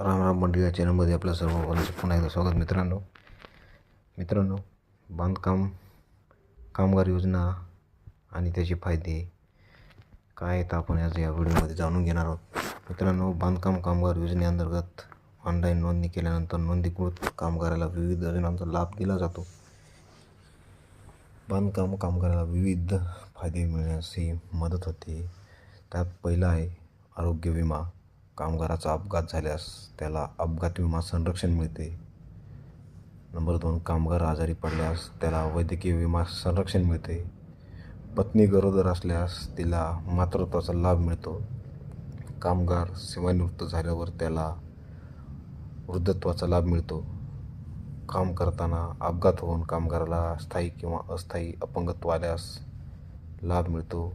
राम राम मंडळी या चॅनलमध्ये आपल्या सर्व पुन्हा एकदा स्वागत मित्रांनो. मित्रांनो बांधकाम कामगार योजना आणि त्याचे फायदे काय आहेत आपण आज या व्हिडिओमध्ये जाणून घेणार आहोत. मित्रांनो बांधकाम कामगार योजनेअंतर्गत ऑनलाईन नोंदणी केल्यानंतर नोंदणीकृत कामगाराला विविध योजनांचा लाभ दिला जातो. बांधकाम कामगाराला विविध फायदे मिळण्यास मदत होते. त्यात पहिला आहे आरोग्य विमा. कामगाराचा अपघात झाल्यास त्याला अपघात विमा संरक्षण मिळते. नंबर दोन कामगार आजारी पडल्यास त्याला वैद्यकीय विमा संरक्षण मिळते. पत्नी गरोदर असल्यास तिला मातृत्वाचा लाभ मिळतो. कामगार सेवानिवृत्त झाल्यावर त्याला वृद्धत्वाचा लाभ मिळतो. काम करताना अपघात होऊन कामगाराला स्थायी किंवा अस्थायी अपंगत्व आल्यास लाभ मिळतो.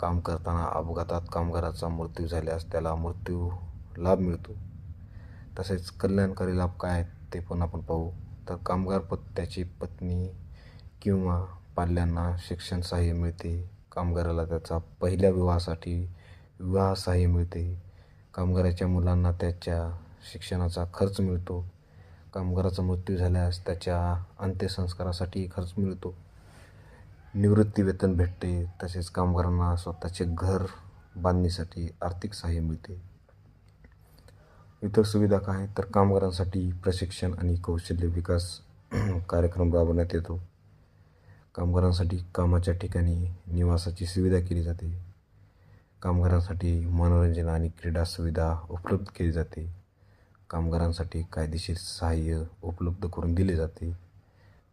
काम करताना अपघातात कामगाराचा मृत्यू झाल्यास त्याला मृत्यू लाभ मिळतो. तसेच कल्याणकारी लाभ काय आहेत ते पण आपण पाहू. तर कामगार पत त्याची पत्नी किंवा पाल्यांना शिक्षण सहाय्य मिळते. कामगाराला त्याचा पहिल्या विवाहासाठी विवाह सहाय्य मिळते. कामगाराच्या मुलांना त्याच्या शिक्षणाचा खर्च मिळतो. कामगाराचा मृत्यू झाल्यास त्याच्या अंत्यसंस्कारासाठी खर्च मिळतो. निवृत्ती वेतन भेटते तसेच कामगारांना स्वतःचे घर बांधणीसाठी आर्थिक सहाय्य मिळते. इतर सुविधा काय तर कामगारांसाठी प्रशिक्षण आणि कौशल्य विकास कार्यक्रम राबवण्यात येतो. कामगारांसाठी कामाच्या ठिकाणी निवासाची सुविधा केली जाते. कामगारांसाठी मनोरंजन आणि क्रीडा सुविधा उपलब्ध केली जाते. कामगारांसाठी कायदेशीर सहाय्य उपलब्ध करून दिले जाते.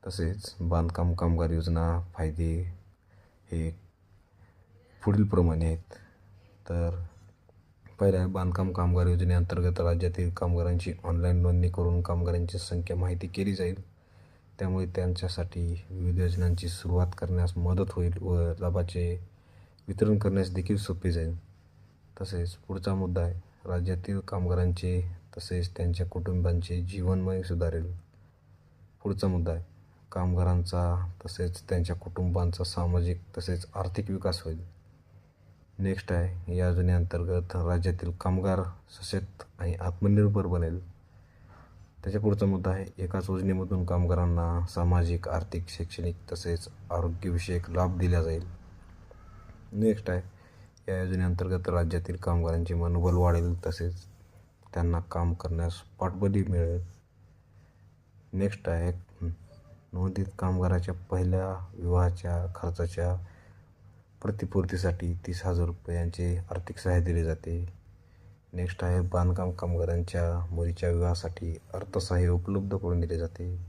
तसेच बांधकाम कामगार योजना फायदे हे पुढीलप्रमाणे आहेत. तर पहिल्या बांधकाम कामगार योजनेअंतर्गत राज्यातील कामगारांची ऑनलाईन नोंदणी करून कामगारांची संख्या माहिती केली जाईल. त्यामुळे त्यांच्यासाठी विविध योजनांची सुरुवात करण्यास मदत होईल व लाभाचे वितरण करण्यास देखील सोपे जाईल. तसेच पुढचा मुद्दा आहे राज्यातील कामगारांचे तसेच त्यांच्या कुटुंबांचे जीवनमय सुधारेल. पुढचा मुद्दा आहे कामगारांचा तसेच त्यांच्या कुटुंबांचा सामाजिक तसेच आर्थिक विकास होईल. नेक्स्ट आहे या योजनेअंतर्गत राज्यातील कामगार सशक्त आणि आत्मनिर्भर बनेल. त्याच्या पुढचा मुद्दा आहे एकाच योजनेमधून कामगारांना सामाजिक आर्थिक शैक्षणिक तसेच आरोग्यविषयक लाभ दिला जाईल. नेक्स्ट आहे या योजनेअंतर्गत राज्यातील कामगारांचे मनोबल वाढेल तसेच त्यांना काम करण्यास पाठबळी मिळेल. नेक्स्ट आहे नोंदित कामगाराच्या पहिल्या विवाहाच्या खर्चाच्या प्रतिपूर्तीसाठी तीस हजार रुपयांचे आर्थिक सहाय्य दिले जाते. नेक्स्ट आहे बांधकाम कामगारांच्या मुलीच्या विवाहासाठी अर्थसहाय्य उपलब्ध करून दिले जाते.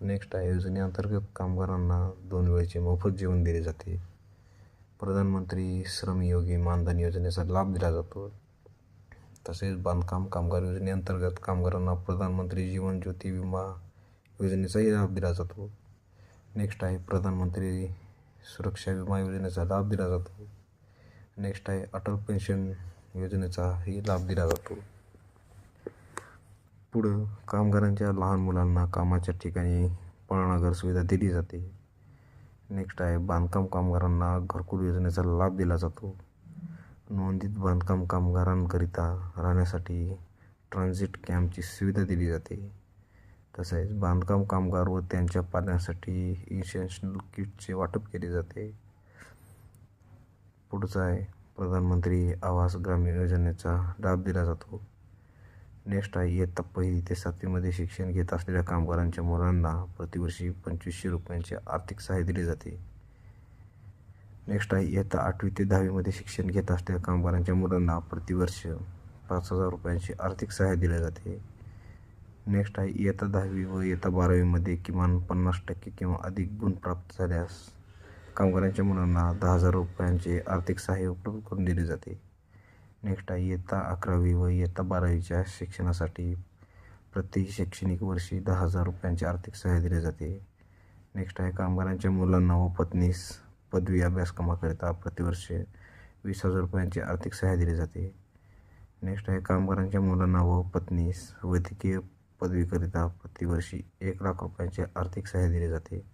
नेक्स्ट आहे योजनेअंतर्गत कामगारांना दोन वेळेचे मोफत जेवण दिले जाते. प्रधानमंत्री श्रमयोगी मानधन योजनेचा लाभ दिला जातो. तसेच बांधकाम कामगार योजनेअंतर्गत कामगारांना प्रधानमंत्री जीवन ज्योती विमा योजनेचाही लाभ दिला जातो. नेक्स्ट आहे प्रधानमंत्री सुरक्षा विमा योजनेचा लाभ दिला जातो. नेक्स्ट आहे अटल पेन्शन योजनेचाही लाभ दिला जातो. पुढं कामगारांच्या लहान मुलांना कामाच्या ठिकाणी पळणाघर सुविधा दिली जाते. नेक्स्ट आहे बांधकाम कामगारांना घरकुल योजनेचा लाभ दिला जातो. नोंदित बांधकाम कामगारांकरिता राहण्यासाठी ट्रान्झिट कॅम्पची सुविधा दिली जाते. तसेच बांधकाम कामगार व त्यांच्या पाण्यासाठी इन्शुरन्शनल किटचे वाटप केले जाते. पुढचा आहे प्रधानमंत्री आवास ग्रामीण योजनेचा लाभ दिला जातो. नेक्स्ट आहे इयत्ता पहिली ते सातवीमध्ये शिक्षण घेत असलेल्या कामगारांच्या मुलांना प्रतिवर्षी पंचवीसशे रुपयांचे आर्थिक सहाय्य दिले जाते. नेक्स्ट आहे इयत्ता आठवी ते दहावीमध्ये शिक्षण घेत असलेल्या कामगारांच्या मुलांना प्रतिवर्ष पाच हजार रुपयांचे आर्थिक सहाय्य दिले जाते. नेक्स्ट आहे इयत्ता दहावी व इयत्ता बारावीमध्ये किमान पन्नास टक्के किंवा अधिक गुण प्राप्त झाल्यास कामगारांच्या मुलांना दहा हजार रुपयांचे आर्थिक सहाय्य उपलब्ध करून दिले जाते. नेक्स्ट आहे इयत्ता अकरावी व इयत्ता बारावीच्या शिक्षणासाठी प्रति शैक्षणिक वर्षी दहा हजार रुपयांचे आर्थिक सहाय्य दिले जाते. नेक्स्ट आहे कामगारांच्या मुलांना व पत्नीस पदवी अभ्यासक्रमाकरिता प्रतिवर्ष वीस हजार रुपयांचे आर्थिक सहाय्य दिले जाते. नेक्स्ट आहे कामगारांच्या मुलांना व पत्नीस वैद्यकीय पदवीकरिता प्रतिवर्षी एक लाख रुपयांचे आर्थिक सहाय्य दिले जाते.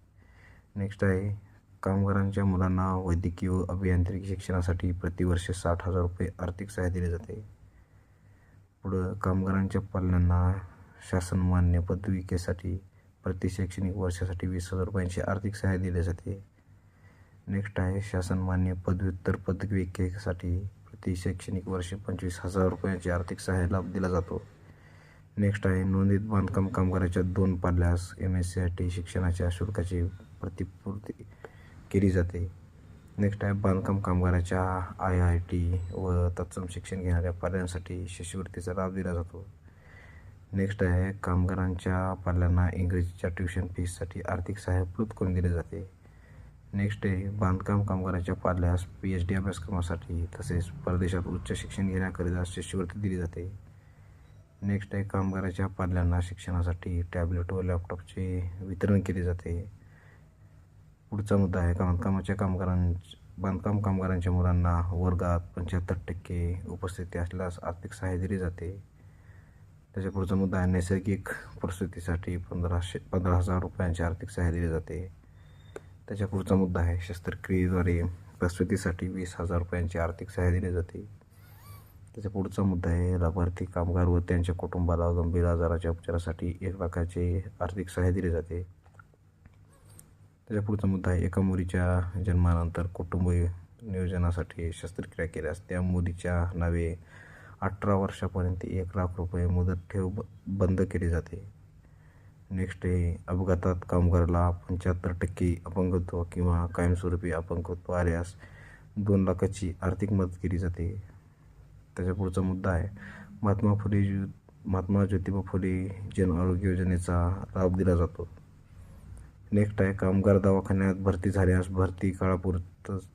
नेक्स्ट आहे कामगारांच्या मुलांना वैद्यकीय व अभियांत्रिकी शिक्षणासाठी प्रतिवर्ष साठ हजार रुपये आर्थिक सहाय्य दिले जाते. पुढं कामगारांच्या पालनांना शासनमान्य पदविकेसाठी प्रति शैक्षणिक वर्षासाठी वीस हजार रुपयांची आर्थिक सहाय्य दिले जाते. नेक्स्ट आहे शासनमान्य पदव्युत्तर पदविकेसाठी प्रति शैक्षणिक पंचवीस हजार रुपयांचे आर्थिक सहाय्य लाभ दिला जातो. नेक्स्ट आहे नोंदीत बांधकाम कामगाराच्या दोन पाल्यास M S C I T शिक्षणाच्या शुल्काची प्रतिपूर्ती केली जाते. नेक्स्ट आहे बांधकाम कामगाराच्या आय आय टी व तत्सम शिक्षण घेणाऱ्या पाल्यांसाठी शिष्यवृत्तीचा लाभ दिला जातो. नेक्स्ट आहे कामगारांच्या पाल्यांना इंग्रजीच्या ट्युशन फीससाठी आर्थिक सहाय्य उपलब्ध करून दिले जाते. नेक्स्ट आहे बांधकाम कामगाराच्या पाल्यास पी एच डी अभ्यासक्रमासाठी तसेच परदेशात उच्च शिक्षण घेण्याकरिता शिष्यवृत्ती दिली जाते. नेक्स्ट आहे कामगाराच्या पाल्यांना शिक्षणासाठी टॅबलेट व लॅपटॉपचे वितरण केले जाते. पुढचा मुद्दा आहे बांधकामाच्या कामगारां बांधकाम कामगारांच्या मुलांना वर्गात पंच्याहत्तर टक्के उपस्थिती असल्यास आर्थिक सहाय्य दिले जाते. त्याच्या पुढचा मुद्दा आहे नैसर्गिक परिस्थितीसाठी पंधराशे पंधरा हजार रुपयांचे आर्थिक सहाय्य दिले जाते. त्याच्या पुढचा मुद्दा आहे शस्त्रक्रियेद्वारे प्रसूतीसाठी वीस हजार रुपयांचे आर्थिक सहाय्य दिले जाते. त्याचा पुढचा मुद्दा आहे लाभार्थी कामगार व त्यांच्या कुटुंबाला गंभीर आजाराच्या उपचारासाठी एक लाखाचे आर्थिक सहाय्य दिले जाते. त्याच्या पुढचा मुद्दा आहे एका मुलीच्या जन्मानंतर कुटुंब नियोजनासाठी शस्त्रक्रिया केल्यास त्या मुलीच्या नावे अठरा वर्षापर्यंत एक लाख रुपये मुदत ठेव ब बंद केली जाते. नेक्स्ट आहे अपघातात कामगाराला पंच्याहत्तर टक्के अपंगत्व किंवा कायमस्वरूपी अपंगत्व आल्यास दोन लाखाची आर्थिक मदत केली जाते. त्याच्या पुढचा मुद्दा आहे. महात्मा फुले ज्यो महात्मा ज्योतिबा फुले जन आरोग्य योजनेचा लाभ दिला जातो. नेक्स्ट आहे कामगार दवाखान्यात भरती झाल्यास भरती काळापुरतच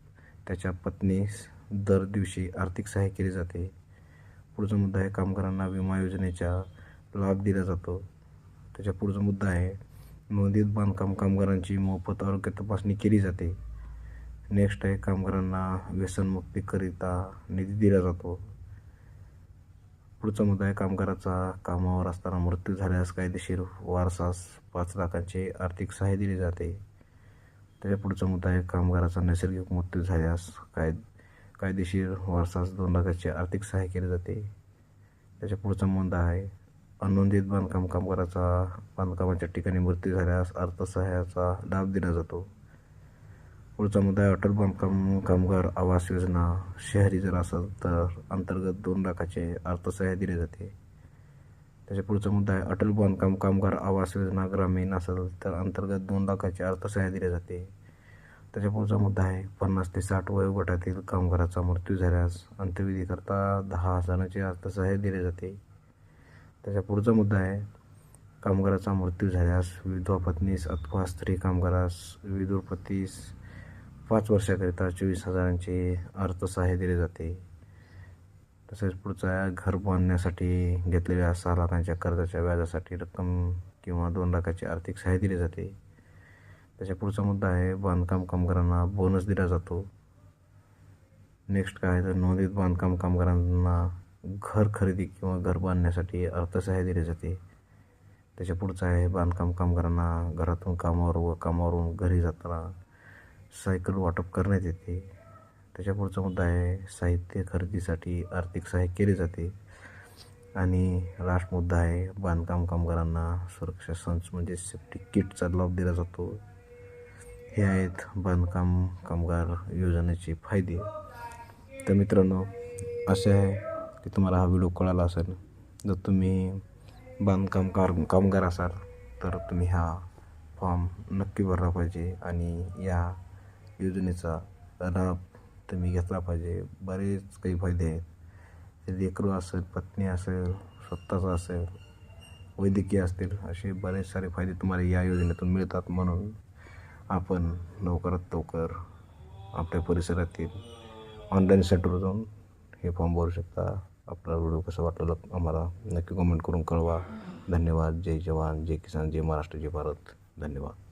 त्याच्या पत्नीस दर दिवशी आर्थिक सहाय्य केले जाते. पुढचा मुद्दा आहे कामगारांना विमा योजनेचा लाभ दिला जातो. त्याच्या पुढचा मुद्दा आहे नोंदीत बांधकाम कामगारांची मोफत आरोग्य तपासणी केली जाते. नेक्स्ट आहे कामगारांना व्यसनमुक्तीकरिता निधी दिला जातो. पुढचा मुद्दा आहे कामगाराचा कामावर असताना मृत्यू झाल्यास कायदेशीर वारसास पाच लाखांचे आर्थिक सहाय्य दिले जाते. त्याच्या पुढचा मुद्दा आहे कामगाराचा नैसर्गिक मृत्यू झाल्यास काय कायदेशीर वारसास दोन लाखाचे आर्थिक सहाय्य केले जाते. त्याच्या पुढचा मुद्दा आहे अनोंदित बांधकाम कामगाराचा बांधकामाच्या ठिकाणी मृत्यू झाल्यास अर्थसहाय्याचा लाभ दिला जातो. पुढचा मुद्दा आहे अटल बांधकाम कामगार आवास योजना. शहरी जर असेल तर अंतर्गत दोन लाखाचे अर्थसहाय्य दिले जाते. त्याच्या पुढचा मुद्दा आहे अटल बांधकाम कामगार आवास योजना ग्रामीण असेल तर अंतर्गत दोन लाखाचे अर्थसहाय्य दिले जाते. त्याच्या पुढचा मुद्दा आहे पन्नास ते साठ वयोगटातील कामगाराचा मृत्यू झाल्यास अंत्यविधीकरता दहा हजाराचे अर्थसहाय्य दिले जाते. त्याच्या पुढचा मुद्दा आहे कामगाराचा मृत्यू झाल्यास विधवा पत्नीस अथवा स्त्री कामगारास विदुरपतीस पाच वर्षाकरिता चोवीस हजारांचे अर्थसहाय्य दिले जाते. तसेच पुढचा आहे घर बांधण्यासाठी घेतलेल्या सहा लाखांच्या कर्जाच्या व्याजासाठी रक्कम किंवा दोन लाखाचे आर्थिक सहाय्य दिले जाते. त्याच्या पुढचा मुद्दा आहे बांधकाम कामगारांना बोनस दिला जातो. नेक्स्ट काय तर नोंदीत बांधकाम कामगारांना घर खरेदी किंवा घर बांधण्यासाठी अर्थसहाय्य दिले जाते. त्याच्या पुढचं आहे बांधकाम कामगारांना घरातून कामावर व कामावरून घरी जाताना सायकल वाटप करण्यात येते. त्याच्या पुढचा मुद्दा आहे साहित्य खरेदीसाठी आर्थिक सहाय्य केले जाते. आणि लास्ट मुद्दा आहे बांधकाम कामगारांना सुरक्षा संच म्हणजे सेफ्टी किटचा लाभ दिला जातो. हे आहेत बांधकाम कामगार योजनेचे फायदे. तर मित्रांनो असे आहे की तुम्हाला हा व्हिडिओ कळाला असेल. जर तुम्ही बांधकाम कार कामगार असाल तर तुम्ही हा फॉर्म नक्की भरला पाहिजे. आणि या योजनेचा लाभ तुम्ही घेतला पाहिजे. बरेच काही फायदे आहेत. ते लेकरू असेल पत्नी असेल स्वतःचा असेल वैद्यकीय असतील असे बरेच सारे फायदे तुम्हाला या योजनेतून मिळतात म्हणून आपण लवकरात लवकर आपल्या परिसरातील ऑनलाईन सेंटरवर जाऊन हे फॉर्म भरू शकता. आपला व्हिडिओ कसं वाटलं आम्हाला नक्की कमेंट करून कळवा. धन्यवाद. जय जवान. जय किसान. जय महाराष्ट्र. जय भारत. धन्यवाद.